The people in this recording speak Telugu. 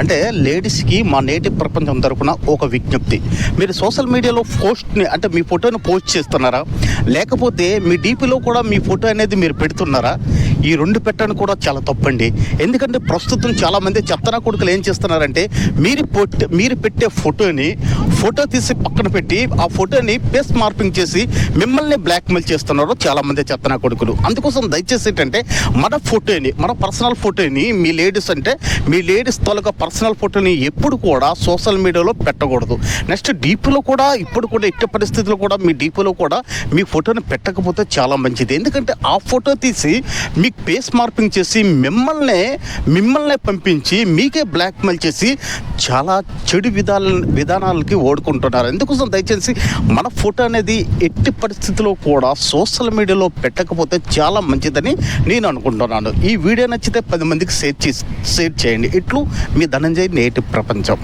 అంటే లేడీస్కి మా నేటి ప్రపంచం తరపున ఒక విజ్ఞప్తి. మీరు సోషల్ మీడియాలో పోస్ట్ని అంటే మీ ఫోటోని పోస్ట్ చేస్తున్నారా? లేకపోతే మీ డీపీలో కూడా మీ ఫోటో అనేది మీరు పెడుతున్నారా? ఈ రెండు పెట్టడం కూడా చాలా తప్పండి. ఎందుకంటే ప్రస్తుతం చాలామంది చెత్తనా కొడుకులు ఏం చేస్తున్నారంటే మీరు పొట్ మీరు పెట్టే ఫోటోని ఫోటో తీసి పక్కన పెట్టి ఆ ఫోటోని పేస్ మార్పింగ్ చేసి మిమ్మల్ని బ్లాక్మెయిల్ చేస్తున్నారు చాలామంది చెత్తనా కొడుకులు. అందుకోసం దయచేసి ఏంటంటే మన ఫోటోని మన పర్సనల్ ఫోటోని మీ లేడీస్ అంటే మీ లేడీస్ తాలూకా పర్సనల్ ఫోటోని ఎప్పుడు కూడా సోషల్ మీడియాలో పెట్టకూడదు. నెక్స్ట్ డీపీలో కూడా ఇప్పుడు కూడా ఎట్టి పరిస్థితుల్లో కూడా మీ డీపీలో కూడా మీ ఫోటోని పెట్టకపోతే చాలా మంచిది. ఎందుకంటే ఆ ఫోటో తీసి మీకు పేస్ మార్పింగ్ చేసి మిమ్మల్ని మిమ్మల్ని పంపించి మీకే బ్లాక్మెయిల్ చేసి చాలా చెడు విధాల విధానాలకి ఓడుకుంటున్నారు. ఎందుకోసం దయచేసి మన ఫోటో అనేది ఎట్టి పరిస్థితుల్లో కూడా సోషల్ మీడియాలో పెట్టకపోతే చాలా మంచిదని నేను అనుకుంటున్నాను. ఈ వీడియో నచ్చితే పది మందికి షేర్ చేసి షేర్ చేయండి. ఇట్లు మీ ధనంజయ్ నేటి ప్రపంచం.